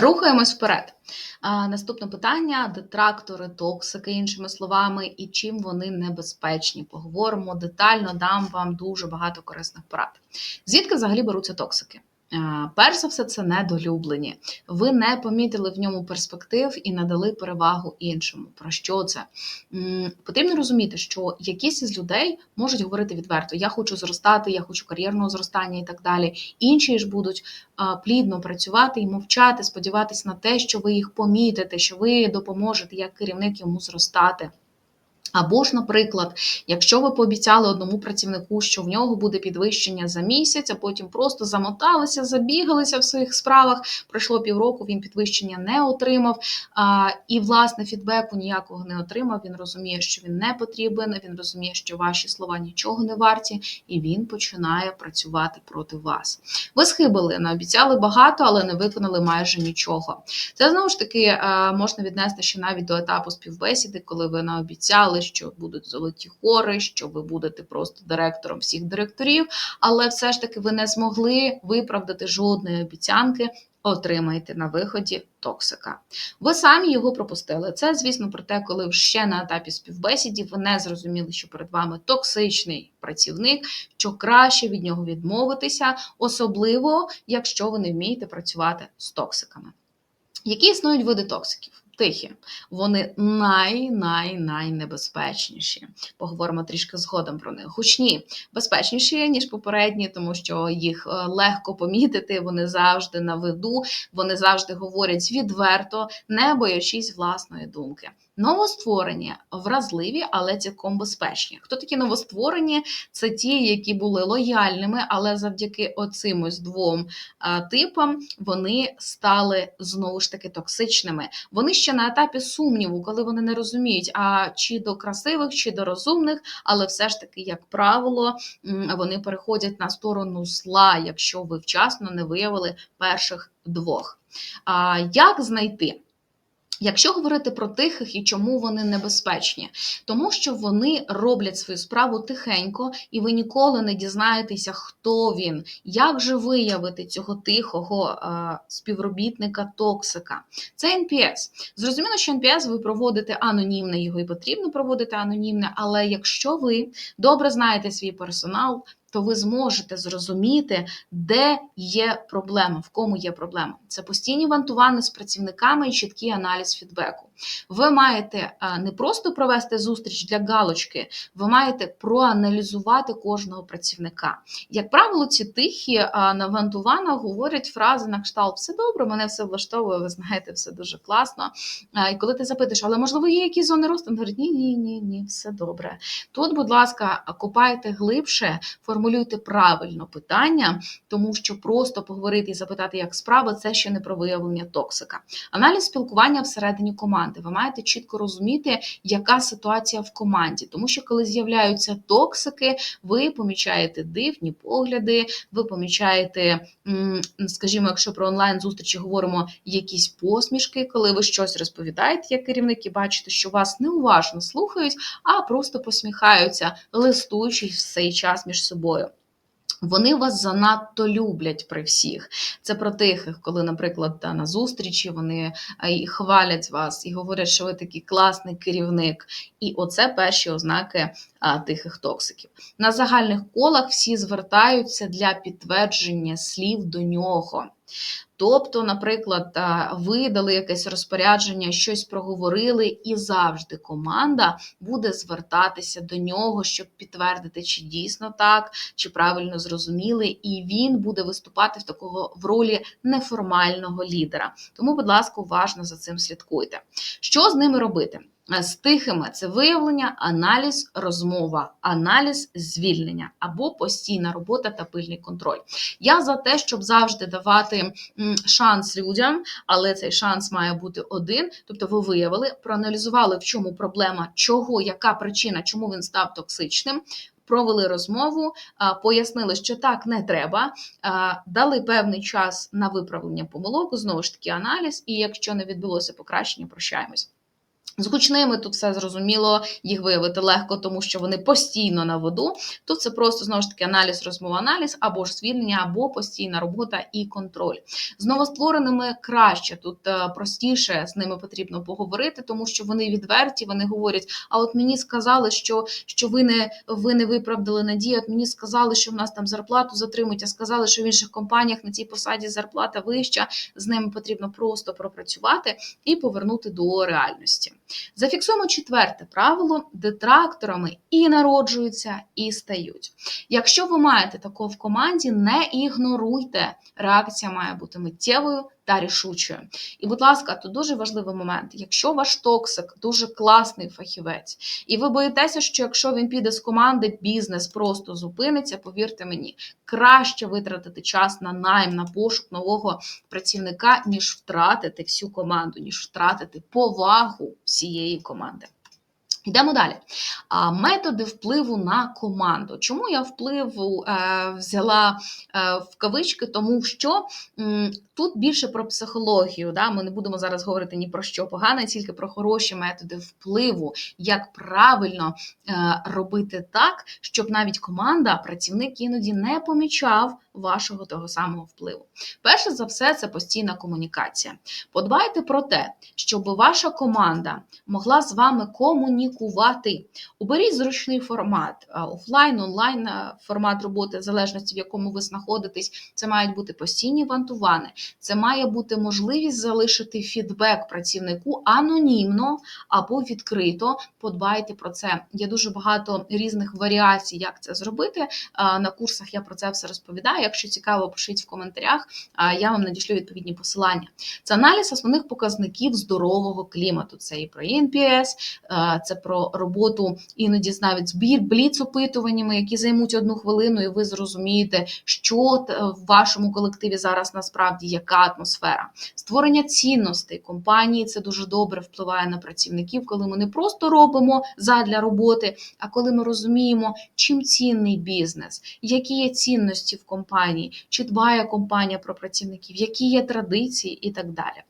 Рухаємось вперед. Наступне питання: детрактори, токсики, іншими словами, і чим вони небезпечні. Поговоримо детально, дам вам дуже багато корисних порад. Звідки взагалі беруться токсики? А, Перш за все, це недолюблені. Ви не помітили в ньому перспектив і надали перевагу іншому. Про що це? Потрібно розуміти, що якісь із людей можуть говорити відверто: я хочу зростати, я хочу кар'єрного зростання і так далі. Інші ж будуть плідно працювати і мовчати, сподіватись на те, що ви їх помітите, що ви допоможете як керівник йому зростати. Або ж, наприклад, якщо ви пообіцяли одному працівнику, що в нього буде підвищення за місяць, а потім просто замоталися, забігалися в своїх справах, пройшло півроку, він підвищення не отримав, а, і, власне, фідбеку ніякого не отримав. Він розуміє, що він не потрібен, він розуміє, що ваші слова нічого не варті, і він починає працювати проти вас. Ви схибили, наобіцяли багато, але не виконали майже нічого. Це знову ж таки можна віднести ще навіть до етапу співбесіди, коли ви наобіцяли, що будуть золоті хори, що ви будете просто директором всіх директорів, але все ж таки ви не змогли виправдати жодної обіцянки. Отримаєте на виході токсика. Ви самі його пропустили. Це, звісно, про те, коли ще на етапі співбесіді ви не зрозуміли, що перед вами токсичний працівник, що краще від нього відмовитися, особливо якщо ви не вмієте працювати з токсиками. Які існують види токсиків? Тихі, вони най-най-найнебезпечніші. Поговоримо трішки згодом про них. Гучні, безпечніші, ніж попередні, тому що їх е, легко помітити, вони завжди на виду, вони завжди говорять відверто, не боячись власної думки. Новостворені, вразливі, але цілком безпечні. Хто такі новостворені? Це ті, які були лояльними, але завдяки оцим ось двом а, типам вони стали знову ж таки токсичними. Вони ще на етапі сумніву, коли вони не розуміють, а чи до красивих, чи до розумних, але все ж таки, як правило, вони переходять на сторону зла, якщо ви вчасно не виявили перших двох. А як знайти? Якщо говорити про тихих і чому вони небезпечні, тому що вони роблять свою справу тихенько, і ви ніколи не дізнаєтеся, хто він, як же виявити цього тихого а, співробітника токсика. Це НПС. Зрозуміло, що НПС ви проводите анонімне, його і потрібно проводити анонімне, але якщо ви добре знаєте свій персонал, то ви зможете зрозуміти, де є проблема, в кому є проблема. Це постійні вантування з працівниками і чіткий аналіз фідбеку. Ви маєте не просто провести зустріч для галочки, ви маєте проаналізувати кожного працівника. Як правило, ці тихі навантувана говорять фрази на кшталт все добре, мене все влаштовує, ви знаєте, все дуже класно. І коли ти запитаєш, але можливо є якісь зони росту, він ні, ні, ні, ні, все добре. Тут, будь ласка, копайте глибше, формулюйте правильно питання, тому що просто поговорити і запитати, як справа, це ще не про виявлення токсика. Аналіз спілкування всередині команди. Ви маєте чітко розуміти, яка ситуація в команді, тому що коли з'являються токсики, ви помічаєте дивні погляди, ви помічаєте, скажімо, якщо про онлайн-зустрічі говоримо якісь посмішки, коли ви щось розповідаєте як керівник і бачите, що вас неуважно слухають, а просто посміхаються, листуючись в цей час між собою. Вони вас занадто люблять при всіх. Це про тихих, коли, наприклад, на зустрічі вони і хвалять вас і говорять, що ви такий класний керівник. І оце перші ознаки а, тихих токсиків. На загальних колах всі звертаються для підтвердження слів до нього. Тобто, наприклад, ви дали якесь розпорядження, щось проговорили, і завжди команда буде звертатися до нього, щоб підтвердити, чи дійсно так, чи правильно зрозуміли, і він буде виступати в такого в ролі неформального лідера. Тому, будь ласка, уважно за цим слідкуйте. Що з ними робити? З тихими це виявлення, аналіз, розмова, аналіз, звільнення або постійна робота та пильний контроль. Я за те, щоб завжди давати шанс людям, але цей шанс має бути один. Тобто, ви виявили, проаналізували, в чому проблема, чого, яка причина, чому він став токсичним. Провели розмову, пояснили, що так не треба, дали певний час на виправлення помилок, знову ж таки, аналіз, і якщо не відбулося покращення, прощаємось. З гучними тут все зрозуміло, їх виявити легко, тому що вони постійно на виду. Тут це просто знову ж таки аналіз, розмова, аналіз, або ж звільнення, або постійна робота і контроль. З новоствореними краще тут е, простіше з ними потрібно поговорити, тому що вони відверті, вони говорять: а от мені сказали, що що ви не ви не виправдали надію. От мені сказали, що в нас там зарплату затримують, а сказали, що в інших компаніях на цій посаді зарплата вища. З ними потрібно просто пропрацювати і повернути до реальності. Зафіксуємо четверте правило: детракторами і народжуються, і стають. Якщо ви маєте такого в команді, не ігноруйте. Реакція має бути миттєвою та рішучою. І, будь ласка, тут дуже важливий момент. Якщо ваш токсик дуже класний фахівець, і ви боїтеся, що якщо він піде з команди, бізнес просто зупиниться, повірте мені, краще витратити час на найм, на пошук нового працівника, ніж втратити всю команду, ніж втратити повагу всієї команди. Йдемо далі. Методи впливу на команду. Чому я впливу е, взяла е, в кавички? Тому що тут більше про психологію. Да? Ми не будемо зараз говорити ні про що погане, тільки про хороші методи впливу, як правильно е, робити так, щоб навіть команда, працівник іноді не помічав вашого того самого впливу. Перше за все, це постійна комунікація. Подбайте про те, щоб ваша команда могла з вами комунікувати. Уберіть зручний формат, офлайн, онлайн формат роботи, в залежності, в якому ви знаходитесь. Це мають бути постійні вантувани, це має бути можливість залишити фідбек працівнику анонімно або відкрито. Подбайте про це. Є дуже багато різних варіацій, як це зробити. На курсах я про це все розповідаю. Якщо цікаво, пишіть в коментарях, я вам надішлю відповідні посилання. Це аналіз основних показників здорового клімату. Це і про NPS, це про роботу іноді навіть збір, бліц опитуваннями, які займуть одну хвилину, і ви зрозумієте, що в вашому колективі зараз насправді яка атмосфера. Створення цінностей компанії це дуже добре впливає на працівників, коли ми не просто робимо задля роботи, а коли ми розуміємо, чим цінний бізнес, які є цінності в компанії, чи дбає компанія про працівників, які є традиції і так далі.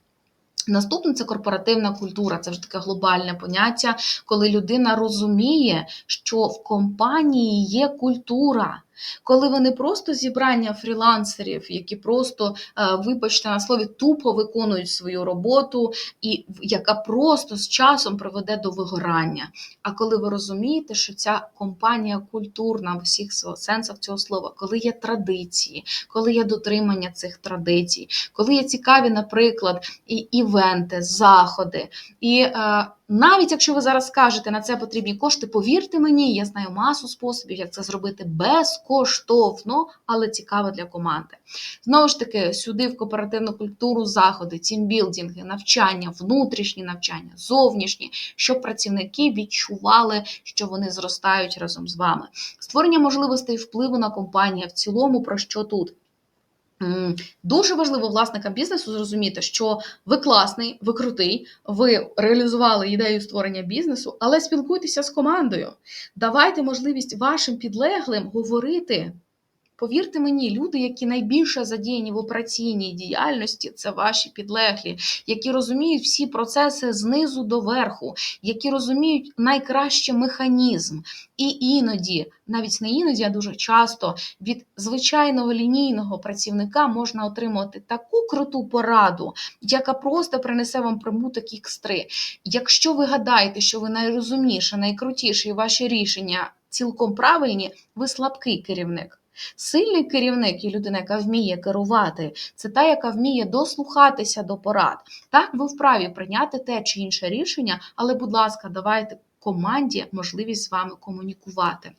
Наступне це корпоративна культура, це вже таке глобальне поняття, коли людина розуміє, що в компанії є культура. Коли ви не просто зібрання фрілансерів, які просто, е, вибачте на слові, тупо виконують свою роботу, і яка просто з часом приведе до вигорання. А коли ви розумієте, що ця компанія культурна в усіх сенсах цього слова, коли є традиції, коли є дотримання цих традицій, коли є цікаві, наприклад, і івенти, заходи, і е, навіть якщо ви зараз скажете на це потрібні кошти, повірте мені, я знаю масу способів, як це зробити безкоштовно, але цікаво для команди. Знову ж таки, сюди в кооперативну культуру заходи, тімбілдинги, навчання, внутрішні навчання, зовнішні, щоб працівники відчували, що вони зростають разом з вами. Створення можливостей впливу на компанію в цілому, про що тут. Дуже важливо власникам бізнесу зрозуміти, що ви класний, ви крутий, ви реалізували ідею створення бізнесу, але спілкуйтеся з командою. Давайте можливість вашим підлеглим говорити. Повірте мені, люди, які найбільше задіяні в операційній діяльності, це ваші підлеглі, які розуміють всі процеси знизу до верху, які розуміють найкраще механізм. І іноді, навіть не іноді, а дуже часто від звичайного лінійного працівника можна отримати таку круту пораду, яка просто принесе вам прибуток ікстри. Якщо ви гадаєте, що ви найрозумніше, найкрутіше і ваші рішення цілком правильні, ви слабкий керівник. Сильний керівник і людина, яка вміє керувати, це та, яка вміє дослухатися до порад. Так, ви вправі прийняти те чи інше рішення, але, будь ласка, давайте команді можливість з вами комунікувати.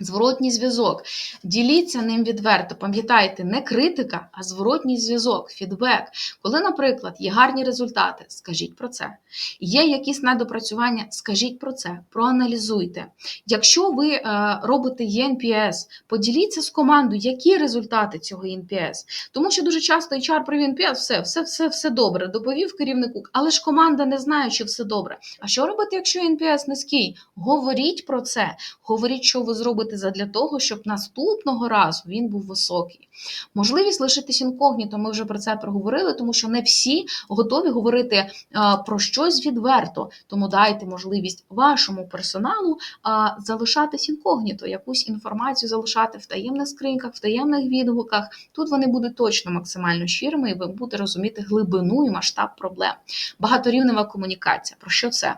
Зворотній зв'язок. Діліться ним відверто. Пам'ятайте, не критика, а зворотній зв'язок, фідбек. Коли, наприклад, є гарні результати, скажіть про це. Є якісь недопрацювання, скажіть про це, проаналізуйте. Якщо ви е, робите ЄНПС, поділіться з командою, які результати цього ЄНПС. Тому що дуже часто HR провів ЄНПС, все, все, все, все добре, доповів керівнику, але ж команда не знає, що все добре. А що робити, якщо ЄНПС низький? Говоріть про це, говоріть, що ви зробите робити задля того, щоб наступного разу він був високий. Можливість лишитись інкогніто, ми вже про це проговорили, тому що не всі готові говорити а, про щось відверто. Тому дайте можливість вашому персоналу а, залишатись інкогніто, якусь інформацію залишати в таємних скриньках, в таємних відгуках. Тут вони будуть точно максимально щирими, і ви будете розуміти глибину і масштаб проблем. Багаторівнева комунікація. Про що це?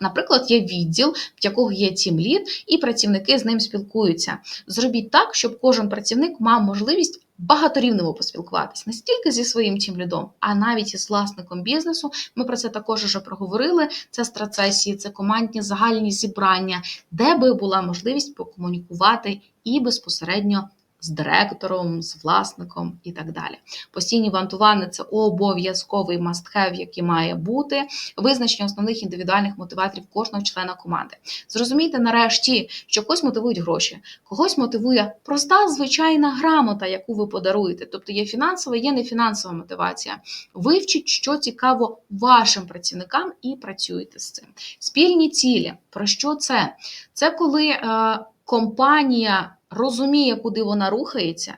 Наприклад, є відділ, в якого є тімлід, і працівники з ним спілкуються. Зробіть так, щоб кожен працівник мав можливість багаторівнево поспілкуватись не стільки зі своїм тімлідом, а навіть із власником бізнесу. Ми про це також вже проговорили. Це страцесії, це командні загальні зібрання, де би була можливість покомунікувати і безпосередньо з директором, з власником і так далі. Постійні вантувани це обов'язковий must-have, який має бути визначення основних індивідуальних мотиваторів кожного члена команди. Зрозумійте нарешті, що когось мотивують гроші, когось мотивує проста звичайна грамота, яку ви подаруєте. Тобто є фінансова, є нефінансова мотивація. Вивчіть, що цікаво вашим працівникам, і працюйте з цим. Спільні цілі. Про що це? Це коли е, компанія розуміє, куди вона рухається,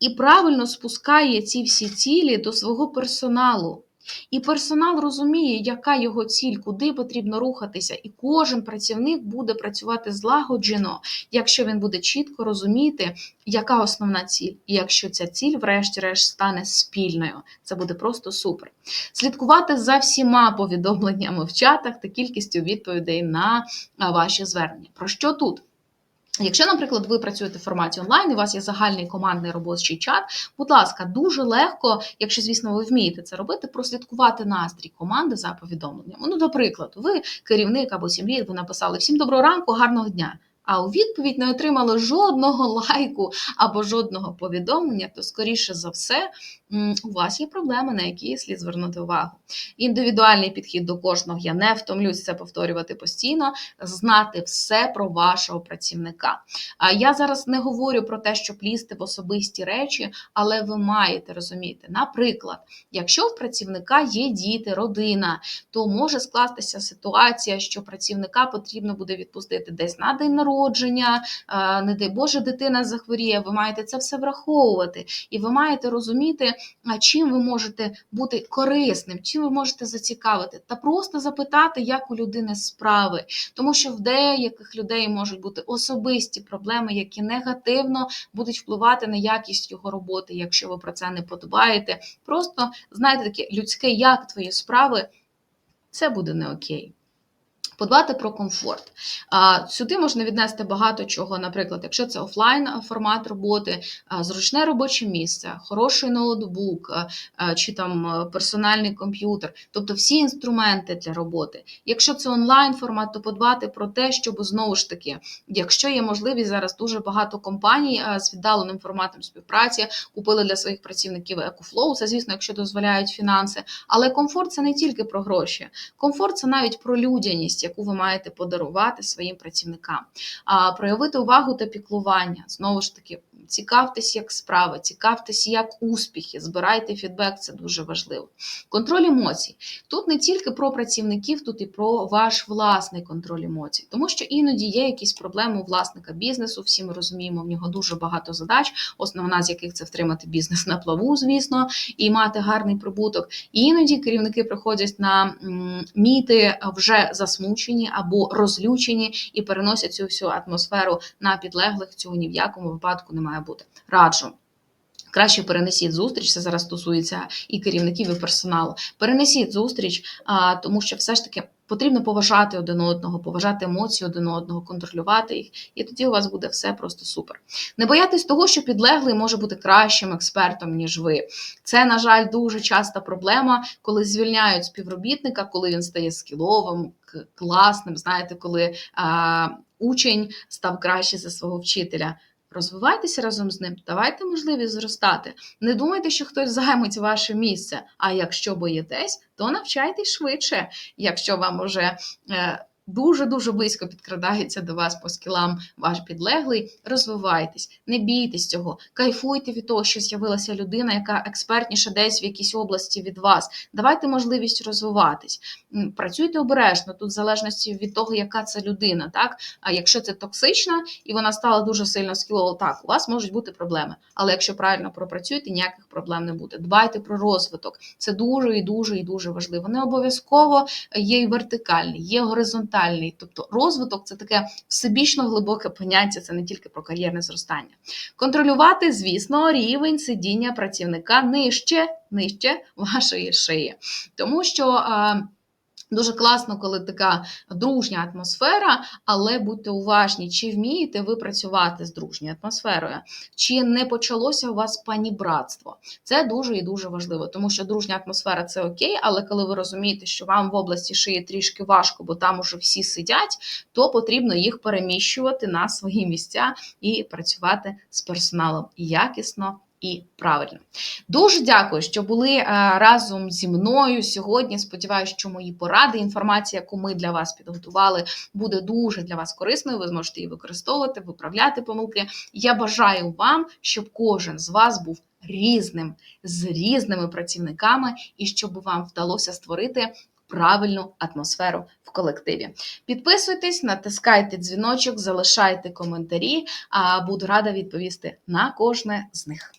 і правильно спускає ці всі цілі до свого персоналу. І персонал розуміє, яка його ціль, куди потрібно рухатися, і кожен працівник буде працювати злагоджено, якщо він буде чітко розуміти, яка основна ціль, і якщо ця ціль, врешті-решт, стане спільною, це буде просто супер. Слідкувати за всіма повідомленнями в чатах та кількістю відповідей на ваші звернення. Про що тут? Якщо, наприклад, ви працюєте в форматі онлайн, і у вас є загальний командний робочий чат, будь ласка, дуже легко, якщо, звісно, ви вмієте це робити, прослідкувати настрій команди за повідомленням. Ну, наприклад, ви керівник або сім'ї, ви написали всім доброго ранку, гарного дня. А у відповідь не отримали жодного лайку або жодного повідомлення, то, скоріше за все, у вас є проблеми, на які слід звернути увагу. Індивідуальний підхід до кожного, я не втомлюсь це повторювати постійно, знати все про вашого працівника. Я зараз не говорю про те, щоб лізти в особисті речі, але ви маєте розуміти, наприклад, якщо в працівника є діти, родина, то може скластися ситуація, що працівника потрібно буде відпустити десь на день народження, е, не дай Боже, дитина захворіє. Ви маєте це все враховувати, і ви маєте розуміти, чим ви можете бути корисним, чим ви можете зацікавити, та просто запитати, як у людини справи, тому що в деяких людей можуть бути особисті проблеми, які негативно будуть впливати на якість його роботи, якщо ви про це не подбаєте. Просто знаєте таке людське, як твої справи, це буде не окей. Подбати про комфорт. Сюди можна віднести багато чого. Наприклад, якщо це офлайн формат роботи, зручне робоче місце, хороший ноутбук чи там персональний комп'ютер, тобто всі інструменти для роботи. Якщо це онлайн формат, то подбати про те, щоб знову ж таки, якщо є можливість, зараз дуже багато компаній з віддаленим форматом співпраці купили для своїх працівників EcoFlow, Це, звісно, якщо дозволяють фінанси. Але комфорт це не тільки про гроші. Комфорт це навіть про людяність яку ви маєте подарувати своїм працівникам. Проявити увагу та піклування знову ж таки. Цікавтесь, як справи, цікавтесь, як успіхи, збирайте фідбек, це дуже важливо. Контроль емоцій. Тут не тільки про працівників, тут і про ваш власний контроль емоцій, тому що іноді є якісь проблеми у власника бізнесу. Всі ми розуміємо, в нього дуже багато задач, основна з яких це втримати бізнес на плаву, звісно, і мати гарний прибуток. І іноді керівники приходять на міти вже засмучені або розлючені і переносять цю всю атмосферу на підлеглих. Цього ні в якому випадку немає бути. Раджу. Краще перенесіть зустріч, це зараз стосується і керівників, і персоналу. Перенесіть зустріч, тому що все ж таки потрібно поважати один одного, поважати емоції один одного, контролювати їх, і тоді у вас буде все просто супер. Не боятись того, що підлеглий може бути кращим експертом, ніж ви. Це, на жаль, дуже часта проблема, коли звільняють співробітника, коли він стає скіловим, класним. Знаєте, коли а, учень став краще за свого вчителя. Розвивайтеся разом з ним, давайте можливість зростати. Не думайте, що хтось займить ваше місце. А якщо боїтесь, то навчайтесь швидше. Якщо вам уже е, дуже дуже близько підкрадається до вас по скілам ваш підлеглий. Розвивайтесь, не бійтесь цього, кайфуйте від того, що з'явилася людина, яка експертніша десь в якійсь області від вас. Давайте можливість розвиватись. Працюйте обережно тут, в залежності від того, яка це людина. Так, а якщо це токсична і вона стала дуже сильно скілова, так у вас можуть бути проблеми. Але якщо правильно пропрацюєте, ніяких проблем не буде. Дбайте про розвиток. Це дуже і дуже і дуже важливо. Не обов'язково є і вертикальний, є горизонтальний. Тобто розвиток це таке всебічно глибоке поняття, це не тільки про кар'єрне зростання. Контролювати, звісно, рівень сидіння працівника нижче, нижче вашої шиї. Тому що. Дуже класно, коли така дружня атмосфера, але будьте уважні, чи вмієте ви працювати з дружньою атмосферою, чи не почалося у вас панібратство. Це дуже і дуже важливо, тому що дружня атмосфера це окей, але коли ви розумієте, що вам в області шиї трішки важко, бо там уже всі сидять, то потрібно їх переміщувати на свої місця і працювати з персоналом якісно. І правильно. Дуже дякую, що були е, разом зі мною сьогодні. Сподіваюся, що мої поради, інформація, яку ми для вас підготували, буде дуже для вас корисною. Ви зможете її використовувати, виправляти помилки. Я бажаю вам, щоб кожен з вас був різним з різними працівниками, і щоб вам вдалося створити правильну атмосферу в колективі. Підписуйтесь, натискайте дзвіночок, залишайте коментарі. А буду рада відповісти на кожне з них.